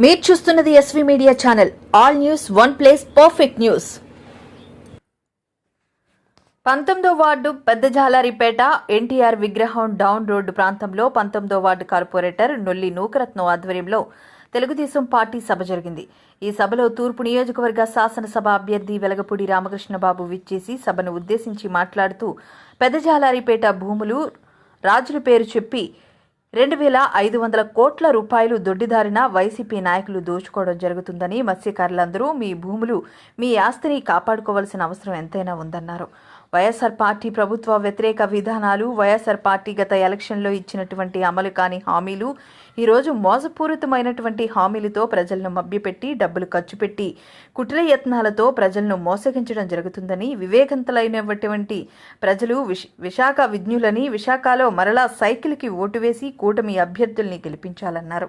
మీరు చూస్తున్నది SV media channel all news one place perfect news పంతొమ్మిదో వార్డు పెద్ద జాలారిపేట ఎన్టీఆర్ విగ్రహం డౌన్ రోడ్డు ప్రాంతంలో పంతొమ్మిదో వార్డు కార్పొరేటర్ నొల్లి నూకరత్నం ఆధ్వర్యంలో తెలుగుదేశం పార్టీ సభ జరిగింది. ఈ సభలో తూర్పు నియోజకవర్గ శాసనసభ అభ్యర్థి వెలగపూడి రామకృష్ణబాబు విచ్చేసి సభను ఉద్దేశించి మాట్లాడుతూ పెద్ద జాలారిపేట భూములు రాజుల పేరు చెప్పి రెండు వేల ఐదు వందల కోట్ల రూపాయలు దొడ్డిదారిన వైసీపీ నాయకులు దోచుకోవడం జరుగుతుందని మత్స్యకారులందరూ మీ భూములు మీ ఆస్తిని కాపాడుకోవాల్సిన అవసరం ఎంతైనా ఉందన్నారు. వైఎస్ఆర్ పార్టీ ప్రభుత్వ వ్యతిరేక విధానాలు వైఎస్ఆర్ పార్టీ గత ఎలక్షన్లో ఇచ్చినటువంటి అమలు కాని హామీలు ఈరోజు మోసపూరితమైనటువంటి హామీలతో ప్రజలను మభ్యపెట్టి డబ్బులు ఖర్చు పెట్టి కుటిల యత్నాలతో ప్రజలను మోసగించడం జరుగుతుందని వివేకంతులైనటువంటి ప్రజలు విశాఖ విజ్ఞులని విశాఖలో మరలా సైకిల్కి ఓటు వేసి కూటమి అభ్యర్థుల్ని గెలిపించాలన్నారు.